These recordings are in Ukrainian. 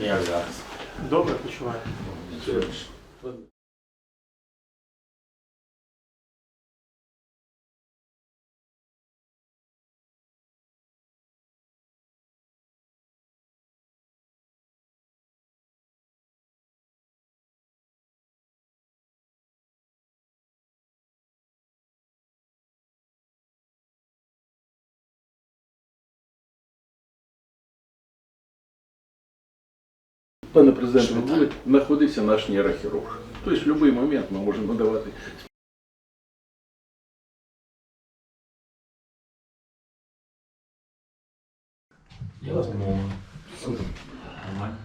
Як зараз? Добре, почуваю. Пане президенте, ви були, знаходився наш нейрохірург. Тобто в будь-який момент ми можемо надавати Я вас. Нормально?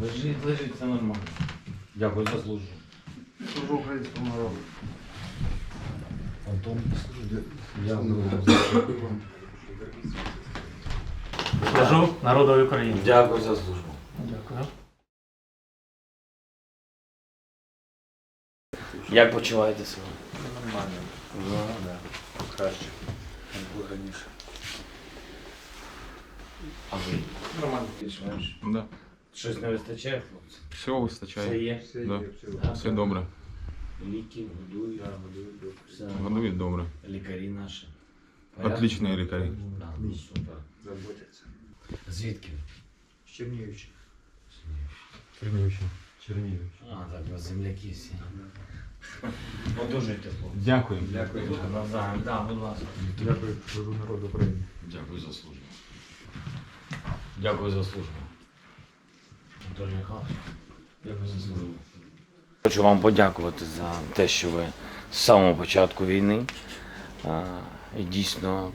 Лежить, лежить, все нормально. Дякую за службу. Служу українському народу. Антон, дякую. Служу народові України. Дякую за службу. Дякую. Як почуваєте себе? Нормально. Ну, да. Краще. було раніше. А ви? Нормально більш-менш. Да. Щось не вистачає, хлопці? Всього вистачає. Все є? Да. Да? Все добре. Ліки, годують. Все нормально. Годують добре. Лікарі наші. Порядок? Отличні лікарі. Да, ну, супер. Заботяться. Звідки? Чернігівщина. Чернігівщина. Чернігівщина. А, так, ви земляки всі. Одужуйте, хлопці. Дякую. Дякую. Навзаєм, да, будь ласка. Дякую, народу України. Дякую за службу. Дякую за службу. Анатолій Михайлович, дякую за службу. Хочу вам подякувати за те, що ви з самого початку війни і дійсно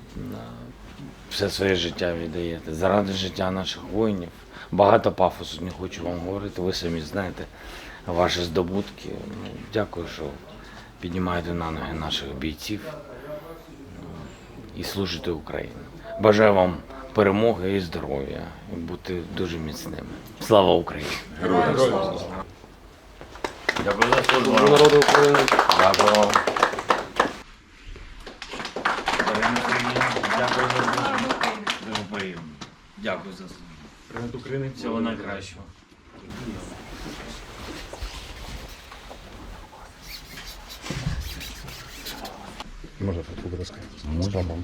все своє життя віддаєте заради життя наших воїнів. Багато пафосу не хочу вам говорити. Ви самі знаєте ваші здобутки. Ну, Дякую, що піднімаєте на ноги наших бійців і служите Україні. Бажаю вам перемоги і здоров'я, і бути дуже міцними. Слава Україні! Героям слава! Дякую за службу. народу України. Дякую. Дякую за службу. Дуже приємно. Дякую за службу. Президент України. Всього найкращого. Будь ласка. З папом.